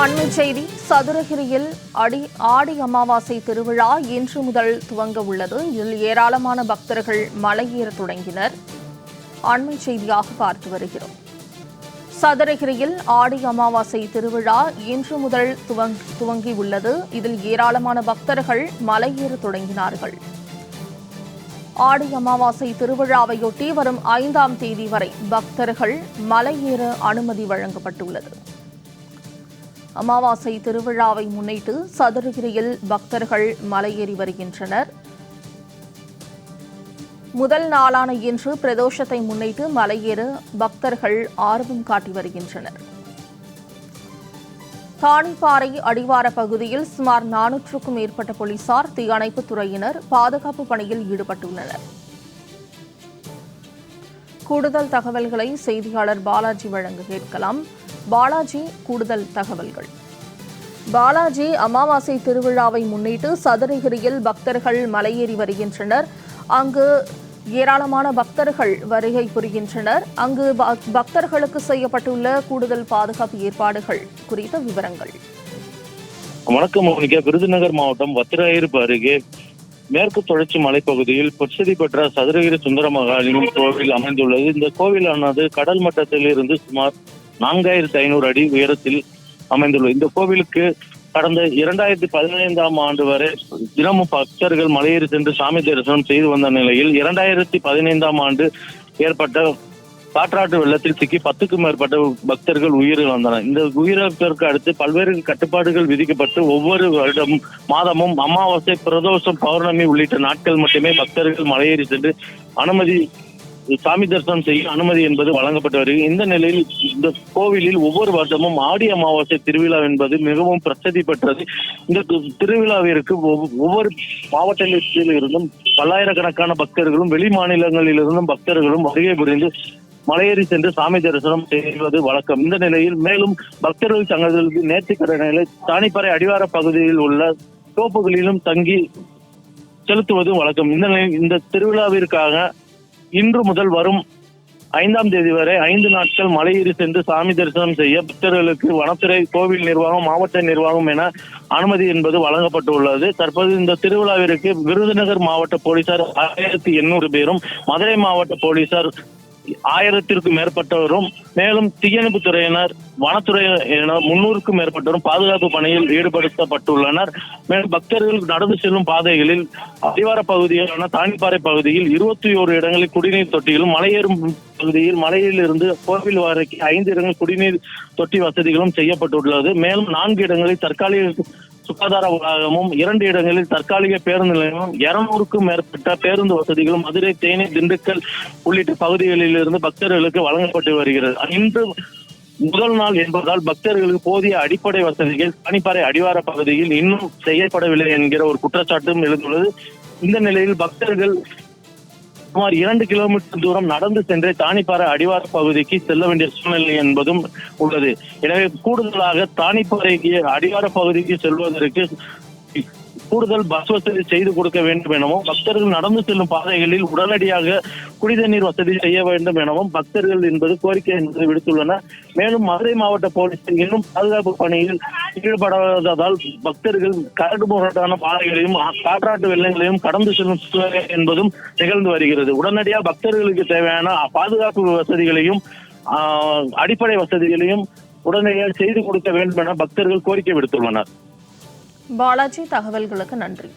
அண்மை செய்தி சதுரகிரியில் அடி ஆடி அமாவாசை திருவிழா இன்று முதல் துவங்க உள்ளது. இதில் ஏராளமான பக்தர்கள் மலையேற தொடங்கினர். அண்மை செய்தியாக பார்த்து வருகிறோம். சதுரகிரியில் ஆடி அமாவாசை திருவிழா இன்று முதல் துவங் துவங்கி உள்ளது. இதில் ஏராளமான பக்தர்கள் மலையேற தொடங்கினார்கள். ஆடி அமாவாசை திருவிழாவையொட்டி வரும் ஐந்தாம் தேதி வரை பக்தர்கள் மலையேற அனுமதி வழங்கப்பட்டுள்ளது. அமாவாசை திருவிழாவை முன்னிட்டு சதுரகிரியில் பக்தர்கள் மலையேறி வருகின்றனர். முதல் நாளான இன்று பிரதோஷத்தை முன்னிட்டு மலையேற பக்தர்கள் ஆர்வம் காட்டி வருகின்றனர். தானிப்பாறை அடிவார பகுதியில் சுமார் நானூற்றுக்கும் மேற்பட்ட போலீசார் தீயணைப்புத் துறையினர் பாதுகாப்பு பணியில் ஈடுபட்டுள்ளனர். கூடுதல் தகவல்களை செய்தியாளர் பாலாஜி வழங்க கேட்கலாம். பாலாஜி கூடுதல் தகவல்கள். பாலாஜி அமாவாசை திருவிழாவை முன்னிட்டு சதுரகிரியில் பக்தர்கள் மலையேறி வருகின்றனர். அங்கு ஏராளமான பக்தர்கள் வருகை புரிகின்றனர். அங்கு பக்தர்களுக்கு செய்யப்பட்டுள்ள கூடுதல் பாதுகாப்பு ஏற்பாடுகள் குறித்த விவரங்கள். வணக்கம் மோனிகா. விருதுநகர் மாவட்டம் வத்திராயிருப்பு அருகே மேற்கு தொடர்ச்சி மலைப்பகுதியில் பிரசித்தி பெற்ற சதுரகிரி சுந்தர மகாலிங்கம் கோவில் அமைந்துள்ளது. இந்த கோவிலானது கடல் மட்டத்தில் இருந்து சுமார் நான்காயிரத்தி ஐநூறு அடி உயரத்தில் அமைந்துள்ளது. இந்த கோவிலுக்கு கடந்த இரண்டாயிரத்தி பதினைந்தாம் ஆண்டு வரை தினமும் பக்தர்கள் மலையேறி சென்று சாமி தரிசனம் செய்து வந்த நிலையில் இரண்டாயிரத்தி பதினைந்தாம் ஆண்டு ஏற்பட்ட காற்றாற்று வெள்ளத்தில் சிக்கி பத்துக்கும் மேற்பட்ட பக்தர்கள் உயிரிழந்தனர். இந்த உயிரிழப்பிற்கு அடுத்து பல்வேறு கட்டுப்பாடுகள் விதிக்கப்பட்டு ஒவ்வொரு வருடம் மாதமும் அமாவாசை பிரதோஷம் பௌர்ணமி உள்ளிட்ட நாட்கள் மட்டுமே பக்தர்கள் மலையேறி சென்று அனுமதி சாமி தரிசனம் செய்ய அனுமதி என்பது வழங்கப்பட்டு வருகிறது. இந்த நிலையில் இந்த கோவிலில் ஒவ்வொரு வருடமும் ஆடி அமாவாசை திருவிழா என்பது மிகவும் பிரசித்தி பெற்றது. இந்த திருவிழாவிற்கு ஒவ்வொரு மாவட்டத்தில் இருந்தும் பல்லாயிரக்கணக்கான பக்தர்களும் வெளி மாநிலங்களில் இருந்தும் பக்தர்களும் வருகை புரிந்து மலையேறி சென்று சாமி தரிசனம் செய்வது வழக்கம். இந்த நிலையில் மேலும் பக்தர்கள் தங்களது நேர்த்திக்கடனை தானிப்பறை அடிவார பகுதியில் உள்ள தோப்புகளிலும் தங்கி செலுத்துவதும் வழக்கம். இந்த நிலையில் இந்த திருவிழாவிற்காக இன்று முதல் வரும் ஐந்தாம் தேதி வரை ஐந்து நாட்கள் மலையேறி சென்று சாமி தரிசனம் செய்ய பக்தர்களுக்கு வனத்துறை கோவில் நிர்வாகம் மாவட்ட நிர்வாகம் என அனுமதி என்பது வழங்கப்பட்டுள்ளது. தற்போது இந்த திருவிழாவிற்கு விருதுநகர் மாவட்ட போலீசார் ஆயிரத்தி எண்ணூறு பேரும் மதுரை மாவட்ட போலீசார் ஆயிரத்திற்கும் மேற்பட்டவரும் மேலும் தீயணைப்பு துறையினர் வனத்துறையினர் முன்னூறுக்கும் மேற்பட்டவரும் பாதுகாப்பு பணியில் ஈடுபடுத்தப்பட்டுள்ளனர். மேலும் பக்தர்கள் நடந்து செல்லும் பாதைகளில் அதிவார பகுதியான தானிப்பாறை பகுதியில் இருபத்தி ஓரு இடங்களில் குடிநீர் தொட்டிகளும் மலையேறும் பகுதியில் மலையில் இருந்து கோவில் வரைக்கும் ஐந்து இடங்கள் குடிநீர் தொட்டி வசதிகளும் செய்யப்பட்டுள்ளது. மேலும் நான்கு இடங்களில் தற்காலிக சுகாதார வளாகமும் இரண்டு இடங்களில் தற்காலிக பேருந்து நிலையமும் இருநூறுக்கும் மேற்பட்ட பேருந்து வசதிகளும் மதுரை தேனி திண்டுக்கல் உள்ளிட்ட பகுதிகளில் இருந்து பக்தர்களுக்கு வழங்கப்பட்டு வருகிறது. இன்று முதல் நாள் என்பதால் பக்தர்களுக்கு போதிய அடிப்படை வசதிகள் பனிப்பாறை அடிவார பகுதியில் இன்னும் செய்யப்படவில்லை என்கிற ஒரு குற்றச்சாட்டும் எழுந்துள்ளது. இந்த நிலையில் பக்தர்கள் சுமார் இரண்டு கிலோமீட்டர் தூரம் நடந்து சென்று தானிப்பாறை அடிவார பகுதிக்கு செல்ல வேண்டிய சூழ்நிலை என்பதும் உள்ளது. எனவே கூடுதலாக தானிப்பாறைக்கு அடிவார பகுதிக்கு செல்வதற்கு கூடுதல் பஸ் வசதி செய்து கொடுக்க வேண்டும் எனவும் பக்தர்கள் நடந்து செல்லும் பாதைகளில் உடனடியாக குடிதண்ணீர் வசதி செய்ய வேண்டும் எனவும் பக்தர்கள் என்பது கோரிக்கை என்பது விடுத்துள்ளனர் மேலும் மதுரை மாவட்ட போலீஸ் இன்னும் பாதுகாப்பு பணியில் ஈடுபடாததால் பக்தர்கள் கரடு போராட்டான பாதைகளையும் காற்றாட்டு வெள்ளங்களையும் கடந்து செல்லும் சூழ்நிலை என்பதும் நிகழ்ந்து வருகிறது. உடனடியாக பக்தர்களுக்கு தேவையான பாதுகாப்பு வசதிகளையும் ஆஹ், அடிப்படை வசதிகளையும் உடனடியாக செய்து கொடுக்க வேண்டும் என பக்தர்கள் கோரிக்கை விடுத்துள்ளனர். பாலாஜி தகவல்களுக்கு நன்றி.